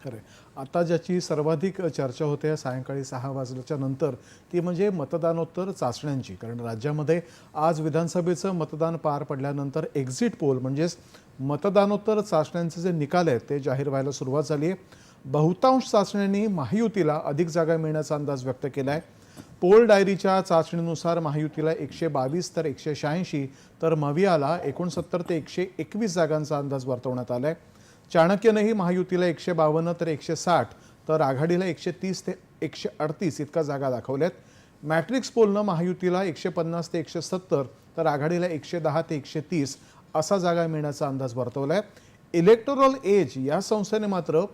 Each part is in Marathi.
खरं आहे. आता ज्याची सर्वाधिक चर्चा होते सायंकाळी सहा वाजल्याच्या नंतर ती म्हणजे मतदानोत्तर चाचण्यांची. कारण राज्यामध्ये आज विधानसभेचं मतदान पार पडल्यानंतर एक्झिट पोल म्हणजेच मतदानोत्तर चाचण्यांचे जे निकाल आहेत ते जाहीर व्हायला सुरुवात झाली आहे. बहुतांश चाचण्यांनी महायुतीला अधिक जागा मिळण्याचा अंदाज व्यक्त केला आहे पोल डायरीच्या चाचणीनुसार महायुतीला एकशे बावीस तर एकशे शहाऐंशी तर मवियाला एकोणसत्तर ते एकशे एकवीस जागांचा अंदाज वर्तवण्यात आला आहे चाणक्यनंही महायुतीला एकशे बावन्न तर एकशे साठ तर आघाडीला एकशे तीस ते एकशे अडतीस इतका जागा दाखवल्यात. मॅट्रिक्स पोलनं महायुतीला एकशे पन्नास ते एकशे सत्तर तर आघाडीला एकशे दहा ते एकशे तीस असा जागा मिळण्याचा अंदाज वर्तवला आहे इलेक्टोरल एज या संस्थेने मात्र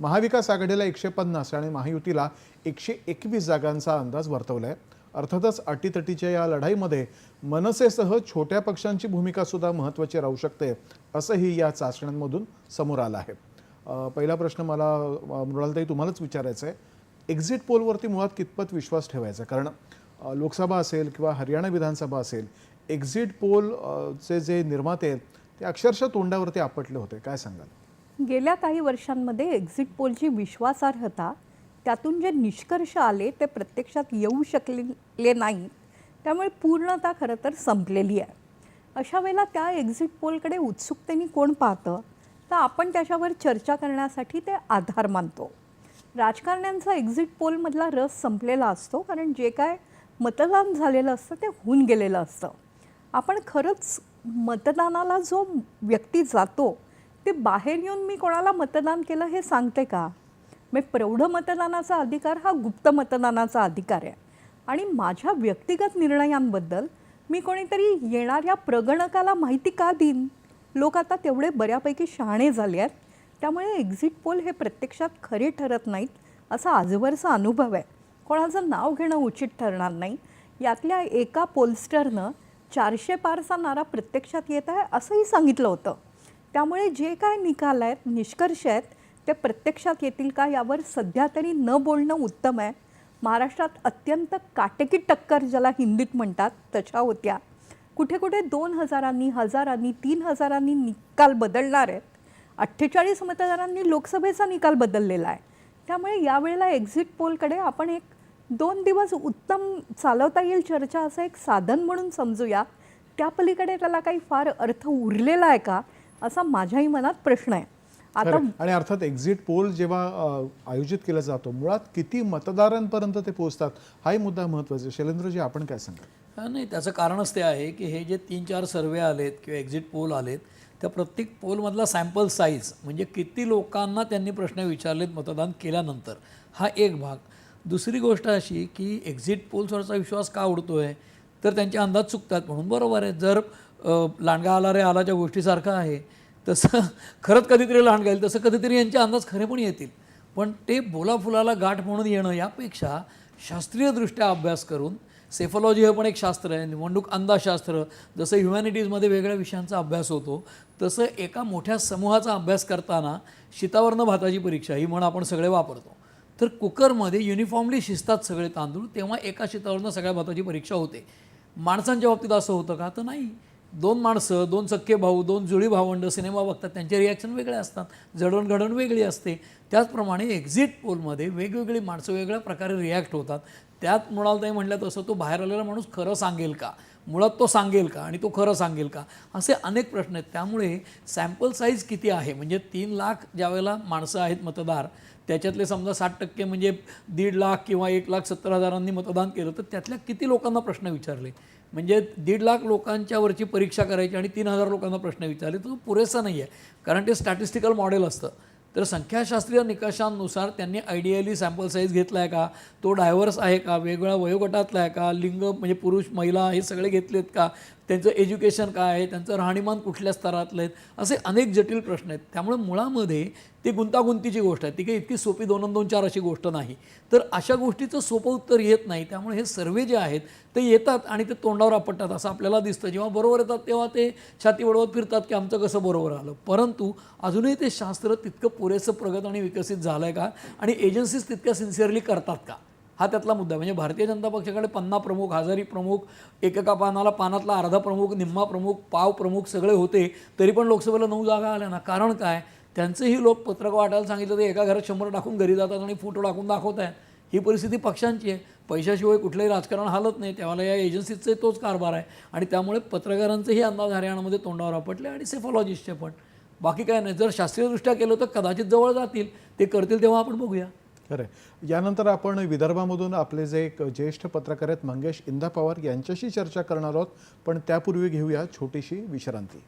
महाविकास आघाडीला एकशे पन्नास आणि महायुतीला एकशे एकवीस जागांचा अंदाज वर्तवला आहे अर्थातच अटीतटीच्या या लढाईमध्ये मनसेसह छोट्या पक्षांची भूमिका सुद्धा महत्त्वाची राहू शकते असंही या चाचण्यांमधून समोर आलं आहे. पहिला प्रश्न मला मृणालताई तुम्हालाच विचारायचा आहे एक्झिट पोलवरती मुळात कितपत विश्वास ठेवायचा? कारण लोकसभा असेल किंवा हरियाणा विधानसभा असेल एक्झिट पोल चे जे निर्माते आहेत ते अक्षरशः तोंडावरती आपटले होते. काय सांगाल? गेल्या काही वर्षांमध्ये एक्झिट पोलची विश्वासार्हता त्यातून जे निष्कर्ष आले ते प्रत्यक्षात येऊ शकलेले नाही. त्यामुळे पूर्णता खरं तर संपलेली आहे. अशा वेळेला त्या एक्झिट पोलकडे उत्सुकतेने कोण पाहतं? तर आपण त्याच्यावर चर्चा करण्यासाठी ते आधार मानतो. राजकारण्यांचा एक्झिट पोलमधला रस संपलेला असतो कारण जे काय मतदान झालेलं असतं ते होऊन गेलेलं असतं. आपण खरंच मतदानाला जो व्यक्ती जातो ते बाहेर येऊन मी कोणाला मतदान केलं हे सांगते का? मी प्रौढ मतदानाचा अधिकार हा गुप्त मतदानाचा अधिकार आहे. आणि माझ्या व्यक्तिगत निर्णयांबद्दल मी कोणीतरी येणाऱ्या प्रगणकाला माहिती का देईन? लोक आता तेवढे बऱ्यापैकी शहाणे झाले आहेत. त्यामुळे एक्झिट पोल हे प्रत्यक्षात खरे ठरत नाहीत असा आजवरचा अनुभव आहे. कोणाचं नाव घेणं उचित ठरणार नाही. यातल्या एका पोलस्टरनं चारशे पारचा नारा प्रत्यक्षात येत आहे असंही सांगितलं होतं. त्यामुळे जे काय निकाल आहेत निष्कर्ष आहेत ते प्रत्यक्षात येतील का यावर सध्या तरी न बोलणं उत्तम आहे. महाराष्ट्रात अत्यंत काटेकी टक्कर ज्याला हिंदीत म्हणतात तशा होत्या. कुठे कुठे दोन हजारांनी हजारांनी तीन हजारांनी निकाल बदलणार आहेत. अठ्ठेचाळीस मतदारांनी लोकसभेचा निकाल बदललेला आहे. त्यामुळे यावेळेला एक्झिट पोलकडे आपण एक दोन दिवस उत्तम चालवता येईल चर्चा असं एक साधन म्हणून समजूया. त्या पलीकडे त्याला काही फार अर्थ उरलेला आहे का असा माझ्याही मनात प्रश्न आहे. आता. आणि अर्थात एक्झिट पोल जेव्हा आयोजित केला जातो मुळात किती मतदारांपर्यंत ते पोहोचतात हाही मुद्दा महत्त्वाचा आहे. शैलेंद्रजी आपण काय सांगाल? हा, नाही त्याचं कारणच ते आहे की हे जे तीन चार सर्वे आलेत किंवा एक्झिट पोल आलेत त्या प्रत्येक पोलमधला सॅम्पल साईज म्हणजे किती लोकांना त्यांनी प्रश्न विचारलेत मतदान केल्यानंतर हा एक भाग. दुसरी गोष्ट अशी की एक्झिट पोल्सवरचा विश्वास का उडतो आहे तर त्यांचे अंदाज चुकतात म्हणून बरोबर आहे. जर लांडगा आला रे आलाच्या गोष्टीसारखं आहे तसं खरंच कधीतरी लहान गाईल तसं कधीतरी यांचे अंदाज खरे पण येतील. पण ते बोलाफुलाला गाठ म्हणून येणं यापेक्षा शास्त्रीयदृष्ट्या अभ्यास करून सेफॉलॉजी हे पण एक शास्त्र आहे निवडणूक अंदाजशास्त्र जसं ह्युमॅनिटीजमध्ये वेगळ्या विषयांचा अभ्यास होतो तसं एका मोठ्या समूहाचा अभ्यास करताना शितावरनं भाताची परीक्षा ही म्हण आपण सगळे वापरतो. तर कुकरमध्ये युनिफॉर्मली शिजतात सगळे तांदूळ तेव्हा एका शितावरनं सगळ्या भाताची परीक्षा होते. माणसांच्या बाबतीत असं होतं का? तर नाही. दोन माणसं दोन सख्खे भाऊ दोन जुळी भावंड सिनेमा बघतात त्यांचे रिॲक्शन वेगळे असतात. जडणघडण वेगळी असते. त्याचप्रमाणे एक्झिट पोलमध्ये वेगवेगळी माणसं वेगळ्या प्रकारे रिॲक्ट होतात. त्यात मुळालताई म्हटलं तसं तो बाहेर आलेला माणूस खरं सांगेल का? मुळात तो सांगेल का आणि तो खरं सांगेल का? असे अनेक प्रश्न आहेत. त्यामुळे सॅम्पल साईज किती आहे? म्हणजे तीन लाख ज्यावेळेला माणसं आहेत मतदार त्याच्यातले समजा साठ टक्के म्हणजे दीड लाख किंवा एक लाख सत्तर हजारांनी मतदान केलं तर त्यातल्या किती लोकांना प्रश्न विचारले? म्हणजे दीड लाख लोकांच्यावरची परीक्षा करायची आणि तीन हजार लोकांना प्रश्न विचारले तर तो पुरेसा नाही आहे कारण ते स्टॅटिस्टिकल मॉडेल असतं. तर संख्याशास्त्रीय निकषांनुसार त्यांनी आयडियली सॅम्पल साईज घेतला आहे का? तो डायव्हर्स आहे का? वेगवेगळ्या वयोगटातला आहे का? लिंग म्हणजे पुरुष महिला हे सगळे घेतलेत का? त्यांचं एज्युकेशन काय आहे त्यांचं राहणीमान कुठल्या स्तरातलं आहेत असे अनेक जटिल प्रश्न आहेत. त्यामुळे मुळामध्ये ती गुंतागुंतीची गोष्ट आहे. ती काही इतकी सोपी दोन दोन चार अशी गोष्ट नाही. तर अशा गोष्टीचं सोपं उत्तर येत नाही. त्यामुळे हे सर्वे जे आहेत ते येतात आणि ते तोंडावर आपटतात. असं आपल्याला दिसतं. जेव्हा बरोबर येतात तेव्हा ते छाती वडवत फिरतात की आमचं कसं बरोबर आलं. परंतु अजूनही ते शास्त्र तितकं पुरेसं प्रगत आणि विकसित झालं आहे का? आणि एजन्सीज तितक्या सिन्सिअरली करतात का? हा त्यातला मुद्दा म्हणजे भारतीय जनता पक्षाकडे पन्ना प्रमुख हजारी प्रमुख एकेका पानाला पानातला अर्धा प्रमुख निम्मा प्रमुख पाव प्रमुख सगळे होते तरी पण लोकसभेला नऊ जागा आल्या ना. कारण काय? त्यांचंही लोक पत्रक वाटायला सांगितलं तर एका घरात शंभर टाकून घरी जातात आणि फोटो टाकून दाखवत आहेत. ही परिस्थिती पक्षांची आहे. पैशाशिवाय कुठलंही राजकारण हालत नाही. त्यावेळेला या एजन्सीचे तोच कारभार आहे. आणि त्यामुळे पत्रकारांचेही अंदाज हरियाणामध्ये तोंडावर आपटले आणि सेफॉलॉजिस्टचे पण. बाकी काय नाही. जर शास्त्रीयदृष्ट्या केलं तर कदाचित जवळ जातील. ते करतील तेव्हा आपण बघूया. खरं आहे. यानंतर आपण विदर्भामधून आपले जे एक ज्येष्ठ पत्रकार आहेत मंगेश इंदा पवार यांच्याशी चर्चा करणार आहोत पण त्यापूर्वी घेऊया छोटीशी विश्रांती